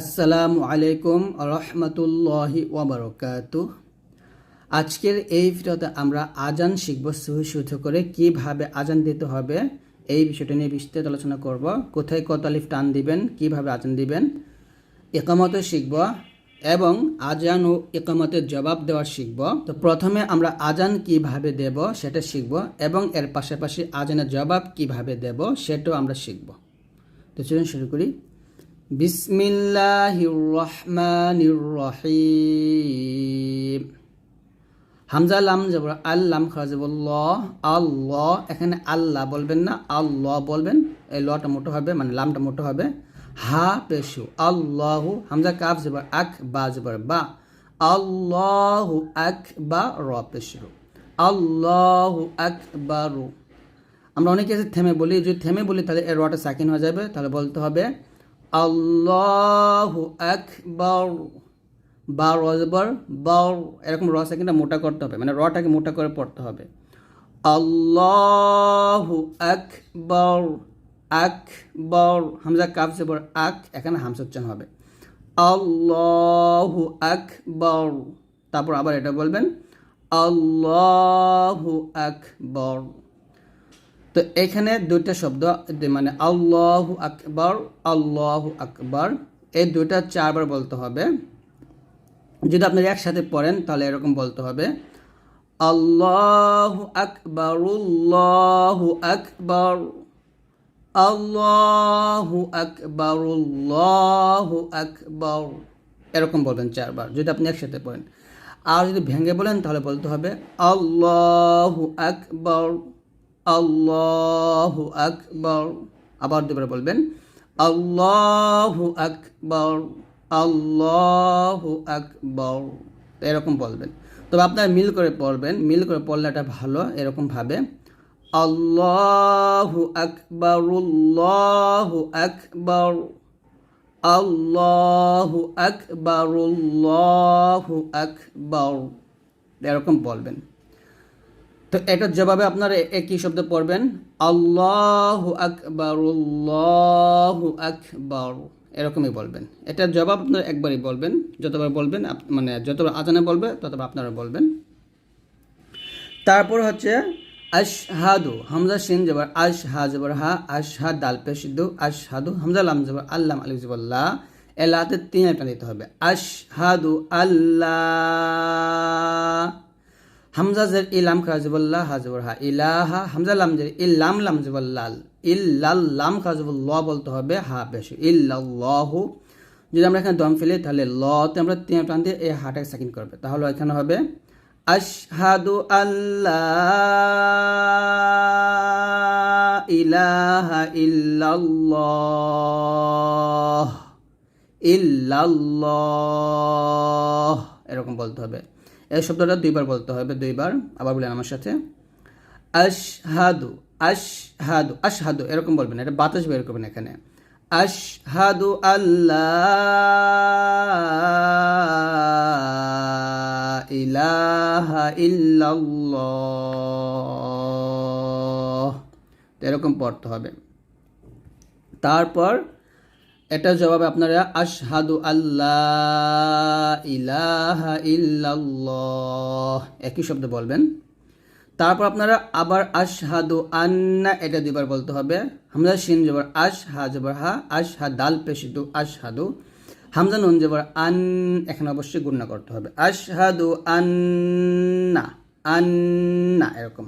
আসসালামু আলাইকুম রহমতুল্লাহি ওবরকাত আজকের এই ভিডিওতে আমরা আজান শিখব শুদ্ধ করে কীভাবে আজান দিতে হবে, এই বিষয়টা নিয়ে বিস্তারিত আলোচনা করব। কোথায় কত আলিফ টান দিবেন, কীভাবে আজান দিবেন একামত শিখব এবং আজান ও একামতের জবাব দেওয়া শিখব। তো প্রথমে আমরা আজান কীভাবে দেব সেটা শিখব এবং এর পাশাপাশি আজানের জবাব কীভাবে দেব সেটাও আমরা শিখব। তো চলুন শুরু করি। বিসমিল্লাহির রহমানির রহিম। হামজা লাম জবর আল্লাম খাজবুল্লাহ আল্লাহ এখানে আল্লাহ বলবেন না আল্লাহ বলবেন, এই লটা মোটো হবে মানে লামটা মোটো হবে। হা পেশু, আল্লাহু, হামজা কাফ জবর আক বা জবর বা। আল্লাহু আক বা র পেশু, আল্লাহু আকবারু। আমরা অনেকে আছে থেমে বলি, যদি থেমে বলি, তাহলে এর রটা সাকিন হয়ে যাবে, তাহলে বলতে হবে আল্লাহু আকবার। বা রজবর বাউ এরকম র সেকেন্ডটা মোটা করতে হবে। মানে রটাকে মোটা করে পড়তে হবে। আল্লাহু আকবার, আকবর। হামজা কাফ জবর আক, এখানে হামসা উচ্চারণ হবে। আল্লাহু আকবর। তারপর আবার এটা বলবেন, আল্লাহু আকবর। তো এখানে দুইটা শব্দ মানে আল্লাহু আকবর আল্লাহু আকবর। এই দুইটা চারবার বলতে হবে। যদি আপনারা একসাথে পড়েন, তাহলে এরকম বলতে হবে। আল্লাহু আকবর আল্লাহু আকবর আল্লাহু আকবর আল্লাহু আকবর। এরকম বলবেন চারবার, যদি আপনি একসাথে পড়েন। আর যদি ভেঙে বলেন, তাহলে বলতে হবে আল্লাহু আকবর। আল্লাহু আকবর। আবার দুবার বলবেন, আল্লাহু আকবর আল্লাহু আকবর। এরকম বলবেন। তবে আপনারা মিল করে পড়বেন, মিল করে পড়লে এটা ভালো, এরকমভাবে, আল্লাহু আকবর আল্লাহু আকবর আল্লাহু আকবর আল্লাহু আকবর। এরকম বলবেন। তো এটার জবাবে আপনারা একই শব্দ পড়বেন, আল্লাহ আকবর আকবর এরকমই বলবেন। এটার জবাব আপনারা একবারই বলবেন, যতবার বলবেন মানে যতবার আজানে বলবে, ততবার আপনারা বলবেন। তারপর হচ্ছে, আশহাদু হামজা সিন জবর আশ হা জবর হা আশহাদ দাল পেশিদু আশহাদু হামজা লাম জবর আল্লাম আলী জবল্লাহ এলাতে তিন একটা দিতে হবে। আশহাদু আল্লাহ হামজা জের ইলাম খাজবুল্লাহ হাজবুর হা ইলাহা, হামজা লাম জের ইল্লাম লাম জবল্লাল ইল্লাল লাম খাজবুল্লাহ বলতে হবে, হা বেশ। ইল্লাল্লাহু। যদি আমরা এখানে দম ফেলি, তাহলে লতে আমরা তিন প্রাণ দিয়ে এই হাটাকে সাকিন করবে। তাহলে এখানে হবে, আশহাদু আল্লাহ ইলাহা ইল্লাল্লাহ। ইল্লাল্লাহ। এরকম বলতে হবে। এই শব্দটা দুইবার বলতে হবে, দুইবার। আবার বলেন আমার সাথে। আশহাদু আশহাদু আশহাদু, এরকম বলবেন। এটা বাতাস বের করবেন এখানে। আশহাদু আল্লাহ ইলাহা ইল্লাল্লাহ। এরকম পড়তে হবে। তারপর এটার জবাবে আপনারা আশহাদু আল্লাহ ইলাহা একই শব্দ বলবেন। তারপর আপনারা আবার আশহাদু আন্না, এটা দুবার বলতে হবে। হামজা শিন জবর আশ হা জবর হা আশ হা দাল পেশিদু আশহাদু। হামজা নুন জবর আন, এখানে অবশ্যই গুণনা করতে হবে। আশহাদু আন্না আন্না, এরকম।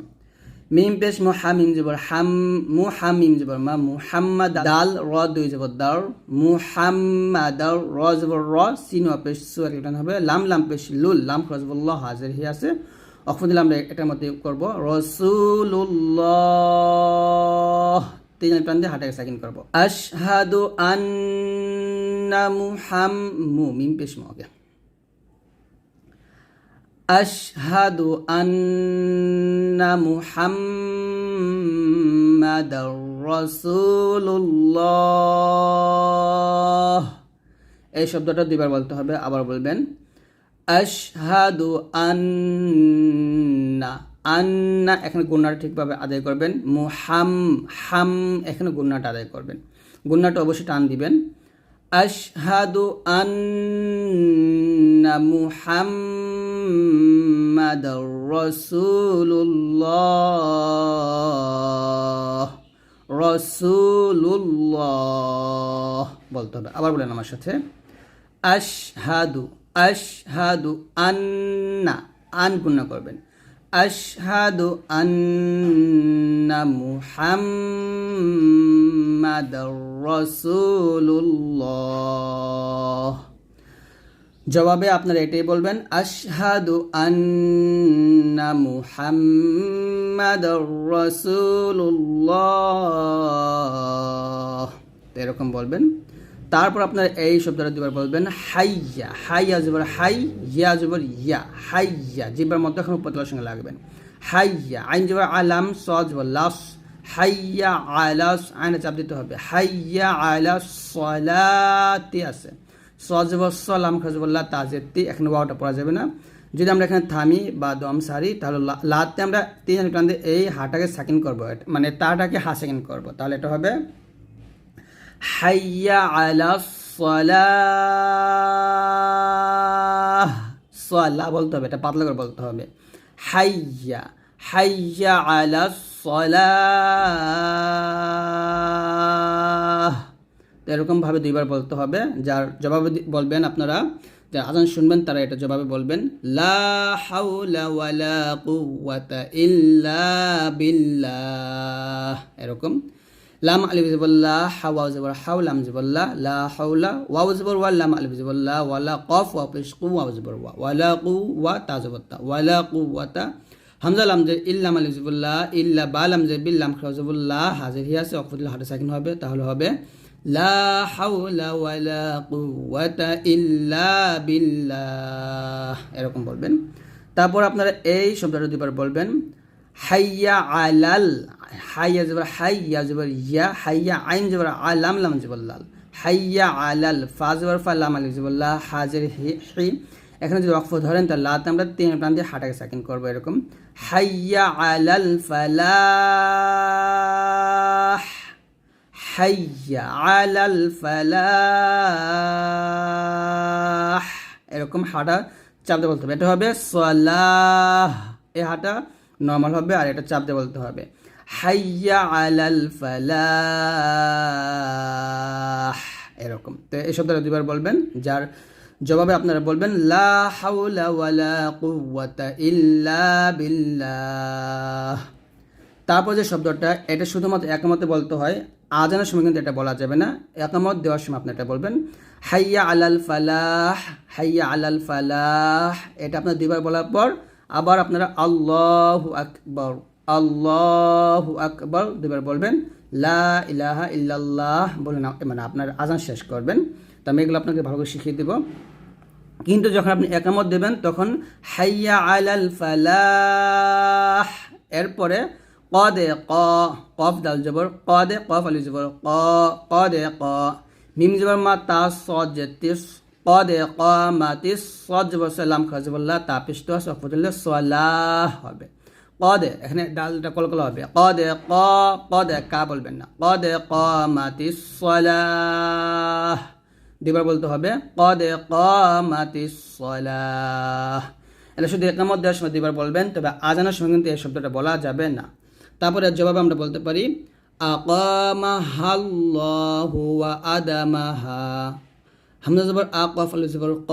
মিম পেশ মু হামিম জবর হাম মু হামিম জবর মা মুহাম্মাদ দাল র দুই জবর দার মুহাম্মাদ র জবর র, সিন পেশ সু একটা হবে, লাম লাম পেশ লুল, লাম খ জবর ল, হাজির হি আছে। অক্ষর দিলে আমরা এটার মধ্যে করব রসুল্লাহ তিন প্রাণ দিয়ে হাটাকে সাকিন করব। আশহাদু আন্না মুহাম মু মিম পেশ মু أشهد أن محمد رسول الله এই শব্দটা দুইবার বলতে হবে আবার বলবেন আশহাদু আন্না আন্না এখানে গুন্নাটা ঠিকভাবে আদায় করবেন মুহাম হাম এখানে গুন্নাটা আদায় করবেন গুন্নাটা অবশ্যই টান দিবেন আশহাদু আন্না মুহাম্মাদার রাসূলুল্লাহ রাসূলুল্লাহ বলতে হবে। আবার বলেন আমার সাথে। আশহাদু আশহাদু আন্না, আন গুণা করবেন। আশহাদু আন্না মুহাম্মাদার রাসূলুল্লাহ। জবাবে আপনারা এটাই বলবেন, আশহাদু আন্না মুহাম্মাদার রাসূলুল্লাহ। এরকম বলবেন। তারপর আপনারা এই শব্দটা দুবার বলবেন, হাইয়া। হাইয়া জবর হাই ইয়া জবর ইয়া হাইয়া জিবার মধ্যে এখন উপতলার সঙ্গে লাগবেন। হাইয়া আইন জবর আলাম স জবর লাস হাইয়া আলাস আইনে চাপ দিতে হবে। হাইয়া আলাস সলাতে আছে। সজবর সলাম খাজবল্লা তাজেতি এখানে ওয়াওটা পড়া যাবে না যদি আমরা এখানে থামি বা দম সারি তাহলে লাতে আমরা তিন টান এই হাটাকে সেকেন্ড করব। মানে তাটাকে হা সেকেন্ড করব। তাহলে এটা হবে হাইয়া আলা সলা বলতে হবে, এটা পাতলা করে বলতে হবে। হাইয়া হাইয়া আলা সলাহ। তো এরকমভাবে দুইবার বলতে হবে। যার জবাবে বলবেন আপনারা, যারা আজান শুনবেন তারা এটা জবাবে বলবেন, লা ওয়ালা এরকম। লাম আলিফ জিবল্লাহ হাওয়া হাউ লাম জিবল্লাহ লা হাওলা ওয়াও ওয়া লাম আলিফ জিবল্লাহ ওয়ালা কফ ওয়া পেশ কু ওয়াও ওয়া ওয়ালা কু ওয়া তা জিবত্তা ওয়ালা কুওয়াতা। হামজা লাম যে ইল্লাম আলিফ জিবল্লাহ ইল্লা বা, লাম যে বিল্লাম খাজিবুল্লাহ হাজির হিয়াছে অকফুল্লাহ হাতে সাকিন হবে, তাহলে হবে লা হাওলা ওয়ালা কুওয়াতা ইল্লা বিল্লাহ। এরকম বলবেন। তারপর আপনারা এই শব্দটা দুবার বলবেন। হাইয়া আলাল, হাইয়া জবর হাইয়া জবর ইয়া, হাইয়া আইন জবর আলাম, লাম জবর লাল। হাইয়া আলাল, ফা জবর ফা, লাম জবর লা, হাজের হি এখানে যদি ওয়াকফ ধরেন, তাহলে লাতে আমরা তিন প্রাণ দিয়ে হাটাকে সাকিন করব এরকম। হাইয়া আলাল ফালাহ। হাইয়া এরকম হাঁটা চাপ দিয়ে বলতে হবে। এটা হবে সলাহ। এই হাটা নর্মাল হবে আর এটা চাপ দিয়ে বলতে হবে। হাইয়া আলাল ফালাহ। এরকম। তো এই শব্দটা দুবার বলবেন, যার জবাবে আপনারা বলবেন, লা হাওলা ওয়ালা কুওয়াতা ইল্লা বিল্লাহ। তারপর যে শব্দটা, এটা শুধুমাত্র একামতে বলতে হয়, আজানের সময় কিন্তু এটা বলা যাবে না। একামত দেওয়ার সময় আপনি এটা বলবেন, হাইয়া আলাল ফালাহ, হাইয়া আলাল ফালাহ, এটা আপনার দুইবার বলার পর আবার আপনারা আল্লাহ আকবর আল্লাহ আকবর দুইবার বলবেন, লা ইলাহা ইল্লাল্লাহ বলে না মানে আপনার আজান শেষ করবেন। তো আমি এগুলো আপনাকে ভালো করে শিখিয়ে দেবো। কিন্তু যখন আপনি একামত দেবেন, তখন হাইয়া আলাল ফালাহ, এরপরে ক ক ক ক হবে কদে এখানে ডালটা কলকল হবে কদে ক কদে কা বলবেন না কদে ক মাতিস সলাহ দুবার বলতে হবে কদে কামাতিস সলাহ এটা শুধু একামত দেওয়ার সময় দুবার বলবেন, তবে আজানের সময় কিন্তু এই শব্দটা বলা যাবে না। তারপরে জবাবে আমরা বলতে পারি, আকামাহাল্লাহু ওয়া আদামাহা। হামজা জবর আকাফ আলু জবর ক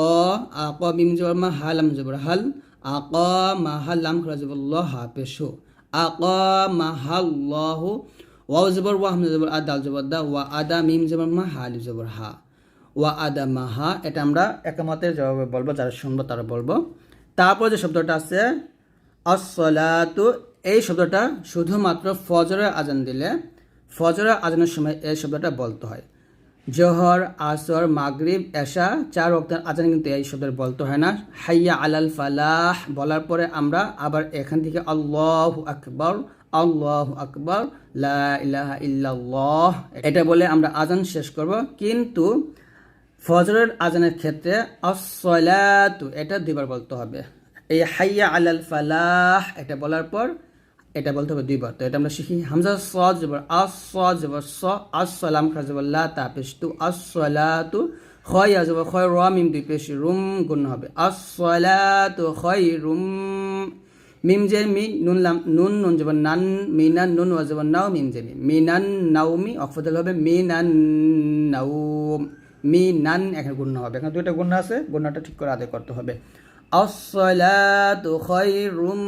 হাল আক জবর ল, হা আক দা আদা মিম মাহা এটা আমরা একামতের জবাবে বলব, যারা শুনব তারা বলব। তারপর যে শব্দটা আছে এই শব্দটা শুধুমাত্র ফজরের আজান দিলে ফজরের আজানের সময় এই শব্দটা বলতে হয়। জোহর, আসর, মাগরিব, এশা চার অক্টার আজান কিন্তু এই শব্দের বলতে হয় না। হাইয়া আলাল ফালাহ বলার পরে আমরা আবার এখান থেকে আল্লাহ আকবর আল্লাহ আকবর ইলাহা ইল্লাল্লাহ এটা বলে আমরা আজান শেষ করব। কিন্তু ফজরের আজানের ক্ষেত্রে আসলাতু এটা দুইবার বলতে হবে। এই হাইয়া আলাল ফালাহ এটা বলার পর এটা বলতে হবে দুইবার তো এটা আমরা শিখি। হামজা স জবর, আস স জবর স, আস সালাম খা জবর লা তা পেশ তু, আস সালাতু খয় আ জবর খয় র মিম দুই পেশ রুম গুণ হবে। আস সালাতু খয় রুম মিম যে মি, নুন লাম, নুন নুন জবর নান মিনান নুন ওয়া জবর নাও, মিম যে মি। মিনান নাওমি অফদল হবে মিনান নাউম মি নান, এখানে গুণ হবে। এখানে দুইটা গুণ আছে, গুণটা ঠিক করে আদায় করতে হবে। আসসালাতু খায়রুম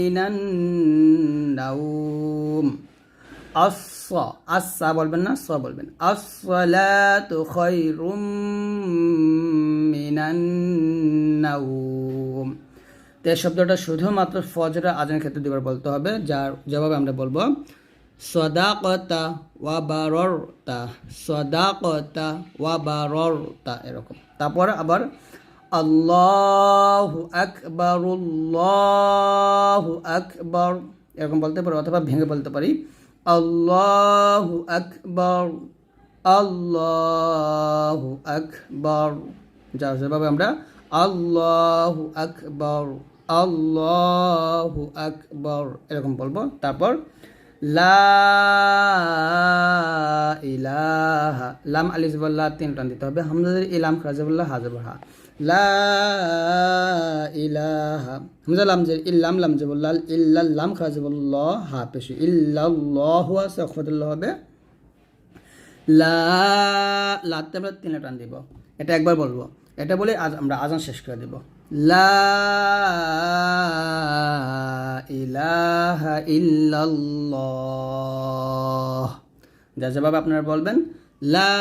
মিনান নাউম আস আসা বলবেন না স বলবেন আসসালাতু খায়রুম মিনান নাউম তো শব্দটা শুধুমাত্র ফজরা আজানের ক্ষেত্রে দুবার বলতে হবে, যার জবাবে আমরা বলব, সদাকতা ওয়া বাররতা, সদাকতা ওয়া বাররতা, এরকম। তারপর আবার আল্লাহু আকবার আল্লাহু আকবার। এরকম বলতে পারি অথবা ভেঙে বলতে পারি। আল্লাহু আকবার আল্লাহু আকবার। যার যেভাবে আমরা আল্লাহু আকবার আল্লাহু আকবার এরকম বলব। তারপর লা ইলাহা, লাম আলিজবুল্লাহ তিন টান দিতে হবে। হামজাদের ইলাম খাজাবুল্লাহ হা লা ইলাহা, হামজা লাম যে ইল্লাম লাম জবুল্লাহ ইল্লাল্লাম খাজাবুল্লাহ হা পেশি। ইল্লাল্লাহু হবে লা, লাতে আমরা তিন টান দিব। এটা একবার বলব। এটা বলে আজ আমরা আজান শেষ করে দেব। লা ইলাহা যা জবাব আপনারা বলবেন, লা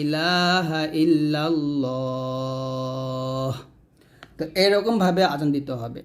ইলাহা ইল্লাল্লাহ। তো এরকম ভাবে আজান দিতে হবে।